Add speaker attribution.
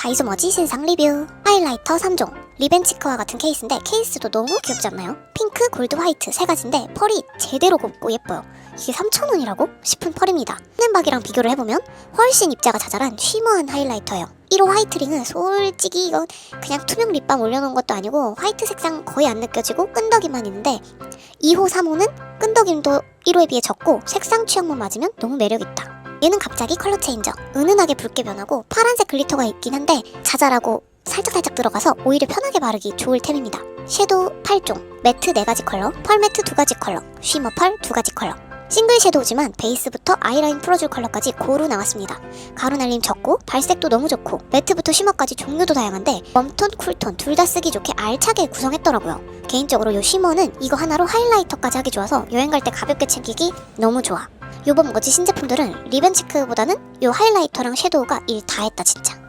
Speaker 1: 다이소 머지? 신상 리뷰. 하이라이터 3종. 리벤치크와 같은 케이스인데 케이스도 너무 귀엽지 않나요? 핑크, 골드, 화이트 세 가지인데 펄이 제대로 곱고 예뻐요. 이게 3,000원이라고? 싶은 펄입니다. 넨박이랑 비교를 해보면 훨씬 입자가 자잘한 쉬머한 하이라이터예요. 1호 화이트링은 솔직히 이건 그냥 투명 립밤 올려놓은 것도 아니고 화이트 색상 거의 안 느껴지고 끈덕이만 있는데 2호, 3호는 끈덕임도 1호에 비해 적고 색상 취향만 맞으면 너무 매력있다 얘는 갑자기 컬러 체인저 은은하게 붉게 변하고 파란색 글리터가 있긴 한데 자잘하고 살짝살짝 들어가서 오히려 편하게 바르기 좋을 템입니다. 섀도우 8종 매트 4가지 컬러 펄 매트 2가지 컬러 쉬머 펄 2가지 컬러. 싱글 섀도우지만 베이스부터 아이라인 풀어줄 컬러까지 고루 나왔습니다. 가루 날림 적고 발색도 너무 좋고 매트부터 쉬머까지 종류도 다양한데 웜톤, 쿨톤 둘 다 쓰기 좋게 알차게 구성했더라고요. 개인적으로 요 쉬머는 이거 하나로 하이라이터까지 하기 좋아서 여행 갈 때 가볍게 챙기기 너무 좋아 요번 머지 신제품들은 리벤치크보다는 요 하이라이터랑 섀도우가 일 다 했다 진짜